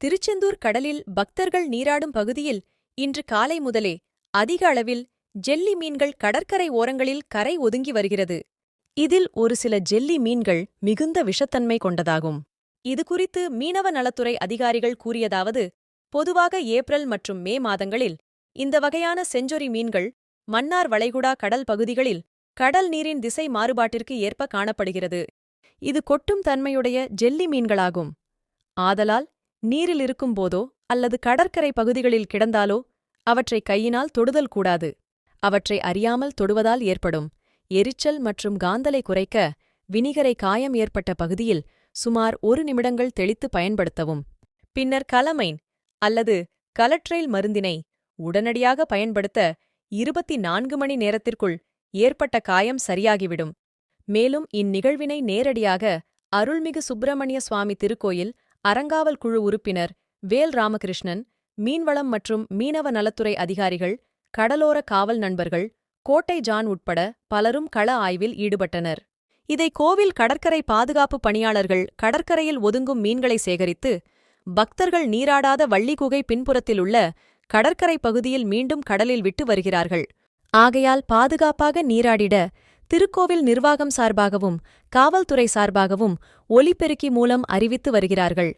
திருச்செந்தூர் கடலில் பக்தர்கள் நீராடும் பகுதியில் இன்று காலை முதலே அதிக அளவில் ஜெல்லி மீன்கள் கடற்கரை ஓரங்களில் கரை ஒதுங்கி வருகிறது. இதில் ஒரு சில ஜெல்லி மீன்கள் மிகுந்த விஷத்தன்மை கொண்டதாகும். இது குறித்து மீனவ நலத்துறை அதிகாரிகள் கூறியதாவது பொதுவாக ஏப்ரல் மற்றும் மே மாதங்களில் இந்த வகையான செஞ்சொரி மீன்கள் மன்னார் வளைகுடா கடல் பகுதிகளில் கடல் நீரின் திசை மாறுபாட்டிற்கு ஏற்ப காணப்படுகிறது. இது கொட்டும் தன்மையுடைய ஜெல்லி மீன்களாகும். ஆதலால் நீரில் இருக்கும்போதோ அல்லது கடற்கரை பகுதிகளில் கிடந்தாலோ அவற்றை கையினால் தொடுதல் கூடாது. அவற்றை அறியாமல் தொடுவதால் ஏற்படும். எரிச்சல் மற்றும் காந்தலை குறைக்க வினிகரை காயம் ஏற்பட்ட பகுதியில் சுமார் ஒரு நிமிடங்கள் தெளித்து பயன்படுத்தவும். பின்னர் கலமைன் அல்லது கலட்ரைல் மருந்தினை உடனடியாக பயன்படுத்த இருபத்தி நான்கு மணி நேரத்திற்குள் ஏற்பட்ட காயம் சரியாகிவிடும். மேலும் இந்நிகழ்வினை நேரடியாக அருள்மிகு சுப்பிரமணிய சுவாமி திருக்கோயில் அறங்காவல் குழு உறுப்பினர் வேல் ராமகிருஷ்ணன் மீன்வளம் மற்றும் மீனவ நலத்துறை அதிகாரிகள் கடலோர காவல் நண்பர்கள் கோட்டை ஜான் உட்பட பலரும் கள ஆய்வில் ஈடுபட்டனர். இதை கோவில் கடற்கரை பாதுகாப்பு பணியாளர்கள் கடற்கரையில் ஒதுங்கும் மீன்களை சேகரித்து பக்தர்கள் நீராடாத வள்ளிக்குகை பின்புறத்தில் உள்ள கடற்கரை பகுதியில் மீண்டும் கடலில் விட்டு வருகிறார்கள். ஆகையால் பாதுகாப்பாக நீராடிட திருக்கோவில் நிர்வாகம் சார்பாகவும் காவல்துறை சார்பாகவும் ஒலிபெருக்கி மூலம் அறிவித்து வருகிறார்கள்.